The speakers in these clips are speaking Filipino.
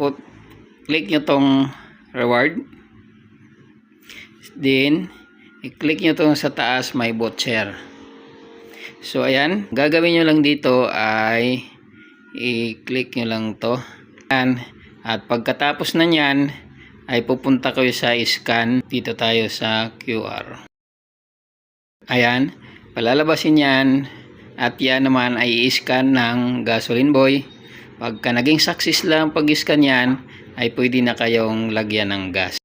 put, click nyo tong reward. Then, i-click nyo tong sa taas may voucher. So, ayan. Gagawin nyo lang dito ay i-click nyo lang to. Ayan. At pagkatapos na nyan, ay pupunta kayo sa scan. Dito tayo sa QR. Ayan. Palalabasin yan. At yan naman ay i-scan ng gasoline boy. Pagka naging success lang pag-scan yan, ay pwede na kayong lagyan ng gas.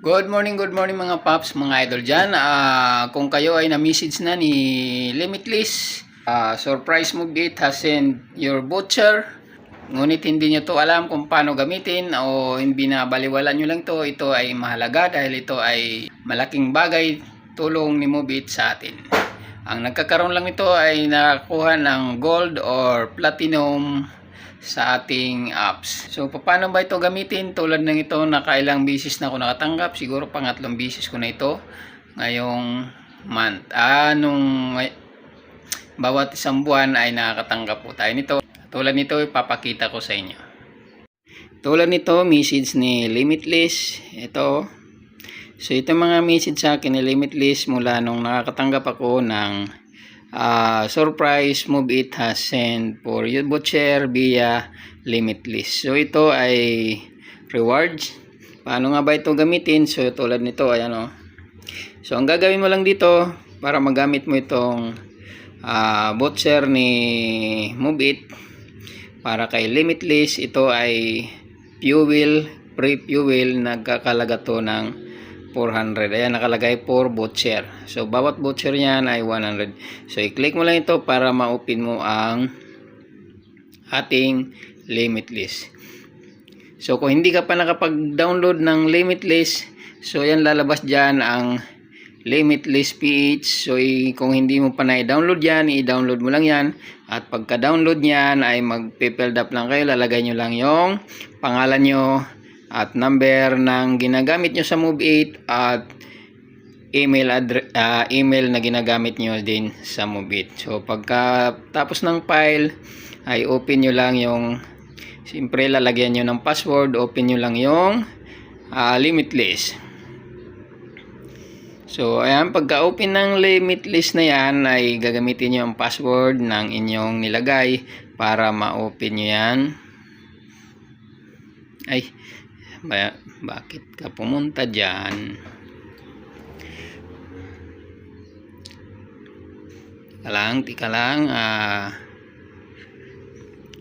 Good morning, good morning mga paps, mga idol dyan. Ah, kung kayo ay na-message na ni Limitless, ah, surprise it has sent your voucher. Ngunit hindi nyo to alam kung paano gamitin o hindi na baliwala nyo lang to. Ito ay mahalaga dahil ito ay malaking bagay tulong ni Move It sa atin. Ang nagkakaroon lang ito ay nakakuha ng gold or platinum sa ating apps. So, paano ba ito gamitin? Tulad ng ito, nakailang bisis na ako nakatanggap. Siguro pangatlong bisis ko na ito ngayong month. Ah, nung bawat isang buwan ay nakakatanggap po tayo nito. Tulad nito, ipapakita ko sa inyo. Tulad nito, message ni Limitless. Ito. So, ito mga message sa akin ni Limitless mula nung nakakatanggap ako ng uh, surprise move it has sent for your voucher via limitless so ito ay rewards paano nga ba ito gamitin so tulad nito ayan o so ang gagawin mo lang dito para magamit mo itong uh, voucher ni move it para kay limitless ito ay fuel free fuel nagkakalaga to ng 400. Ayan, nakalagay for voucher. So, bawat voucher niyan ay 100. So, i-click mo lang ito para ma-open mo ang ating limitless. So, kung hindi ka pa nakapag-download ng limitless, so yan lalabas dyan ang limitless PH. So, kung hindi mo pa na-download yan, i-download mo lang yan. At pagka-download niyan ay mag-filled up lang kayo. Lalagay nyo lang yung pangalan nyo, at number ng ginagamit nyo sa Move8 at email address email na ginagamit nyo din sa Move8. So pagka tapos ng file ay open nyo lang yung siyempre lalagyan nyo ng password, open nyo lang yung ah, limitless. So ayan, pagka open ng limitless na yan ay gagamitin nyo ang password ng inyong nilagay para ma-open nyo yan. Ay, ba, bakit ka pumunta dyan? Tika lang, tika lang. Ah,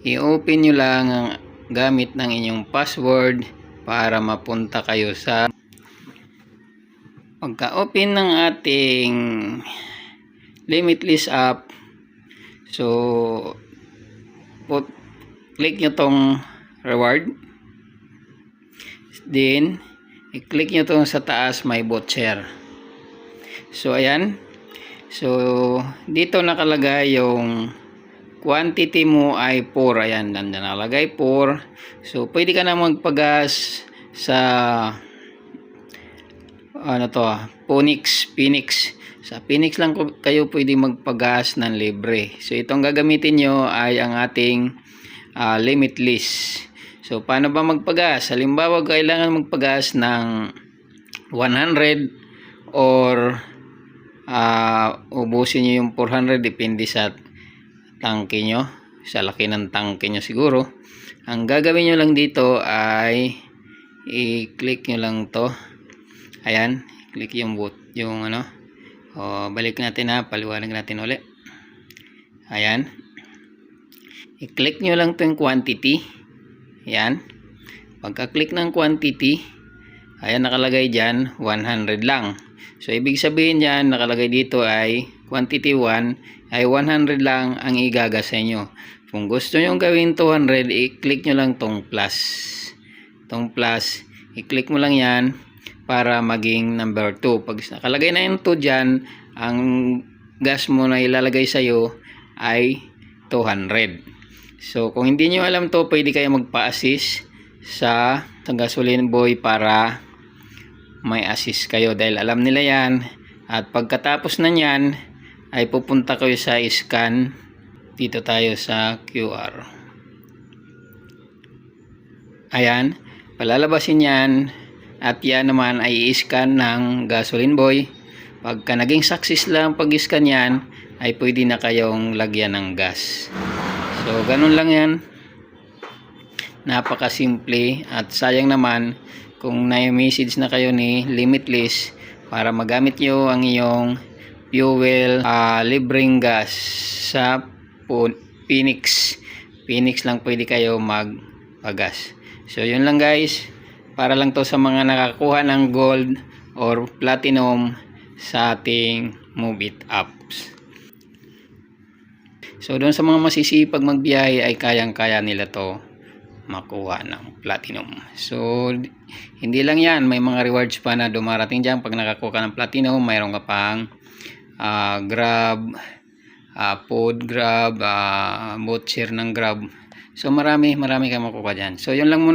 i-open nyo lang ang gamit ng inyong password para mapunta kayo sa pagka-open ng ating limitless app so put, click nyo tong reward Then, i-click nyo to sa taas may voucher. So, ayan. So, dito nakalagay yung quantity mo ay 4. Ayan, nandun nakalagay 4. So, pwede ka na magpagas sa ano to, ah, Phoenix, Phoenix. Sa Phoenix lang kayo pwede magpagas ng libre. So, itong gagamitin nyo ay ang ating ah, limitless. So, paano ba magpagas? Halimbawa, kailangan magpagas ng 100 or uh, ubusin nyo yung 400 depende sa tangke nyo. Sa laki ng tangke nyo siguro. Ang gagawin nyo lang dito ay i-click nyo lang to. Ayan, click yung boot, yung ano. O, balik natin ha, paliwanag natin ulit. Ayan. I-click nyo lang to yung quantity. Yan. Pagka-click ng quantity, ayan nakalagay dyan, 100 lang. So, ibig sabihin dyan, nakalagay dito ay quantity 1 ay 100 lang ang igaga sa inyo. Kung gusto nyo gawin 200, i-click nyo lang tong plus. Tong plus, i-click mo lang yan para maging number 2. Pag nakalagay na yung 2 dyan, ang gas mo na ilalagay sa'yo ay 200. So, kung hindi nyo alam to, pwede kayo magpa-assist sa, sa gasoline boy para may assist kayo. Dahil alam nila yan At pagkatapos na niyan, ay pupunta kayo sa scan. Dito tayo sa QR. Ayan, palalabasin yan. At yan naman ay i-scan ng gasoline boy. Pagka naging success lang pag-scan yan, ay pwede na kayong lagyan ng gas. So, ganun lang yan. Napakasimple at sayang naman kung na-message na kayo ni Limitless para magamit nyo ang iyong fuel ah, libreng gas sa Phoenix. Phoenix lang pwede kayo magpagas. So, yun lang guys. Para lang to sa mga nakakuha ng gold or platinum sa ating Move It apps. So, doon sa mga masisipag magbiyahe ay kayang-kaya nila to makuha ng platinum. So, hindi lang yan. May mga rewards pa na dumarating dyan. Pag nakakuha ka ng platinum, mayroon ka pang ah, grab, ah, food grab, uh, voucher ng grab. So, marami, marami ka makukuha dyan. So, yun lang muna.